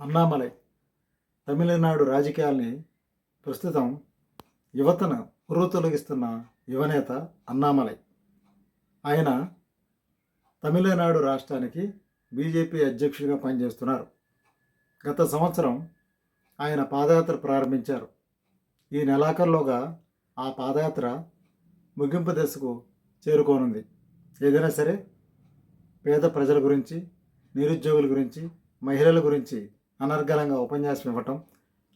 అన్నామలై తమిళనాడు రాజకీయాల్ని ప్రస్తుతం యువతను ఉర్రూతొలగిస్తున్న యువనేత అన్నామలై. ఆయన తమిళనాడు రాష్ట్రానికి బీజేపీ అధ్యక్షుడిగా పనిచేస్తున్నారు. గత సంవత్సరం ఆయన పాదయాత్ర ప్రారంభించారు. ఈ నెలాఖరులోగా ఆ పాదయాత్ర ముగింపు దశకు చేరుకోనుంది. ఏదైనా సరే పేద ప్రజల గురించి నిరుద్యోగుల గురించి మహిళల గురించి అనర్గళంగా ఉపన్యాసం ఇవ్వటం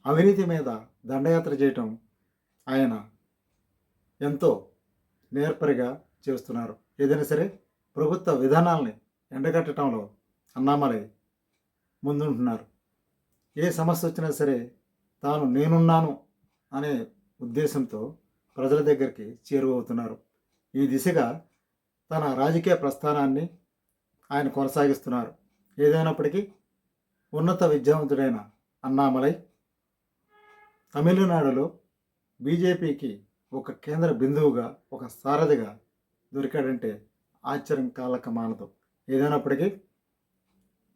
అవినీతి మీద దండయాత్ర చేయటం ఆయన ఎంతో నేర్పరిగా చేస్తున్నారు. ఏదైనా సరే ప్రభుత్వ విధానాల్ని ఎండగట్టడంలో అన్నామలై ముందుంటున్నారు. ఏ సమస్య వచ్చినా సరే తాను నేనున్నాను అనే ఉద్దేశంతో ప్రజల దగ్గరికి చేరువవుతున్నారు. ఈ దిశగా తన రాజకీయ ప్రస్థానాన్ని ఆయన కొనసాగిస్తున్నారు. ఏదైనప్పటికీ ఉన్నత విద్యావంతుడైన అన్నామలై. తమిళనాడులో బీజేపీకి ఒక కేంద్ర బిందువుగా ఒక సారథిగా దొరికాడంటే ఆశ్చర్యం కాలక మానదు ఏదైనప్పటికీ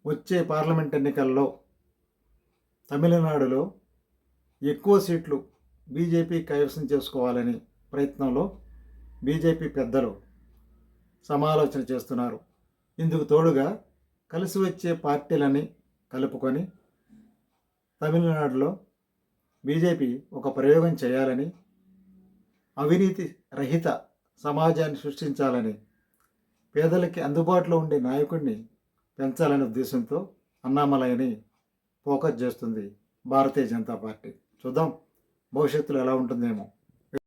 వచ్చే పార్లమెంట్ ఎన్నికల్లో తమిళనాడులో ఎక్కువ సీట్లు బీజేపీ కైవసం చేసుకోవాలని ప్రయత్నంలో బీజేపీ పెద్దలు సమాలోచన చేస్తున్నారు. ఇందుకు తోడుగా కలిసి వచ్చే పార్టీలని కలుపుకొని తమిళనాడులో బీజేపీ ఒక ప్రయోగం చేయాలని అవినీతి రహిత సమాజాన్ని సృష్టించాలని పేదలకి అందుబాటులో ఉండే నాయకుడిని పెంచాలనే ఉద్దేశంతో అన్నామలయని ఫోకస్ చేస్తుంది భారతీయ జనతా పార్టీ. చూద్దాం భవిష్యత్తులో ఎలా ఉంటుందేమో.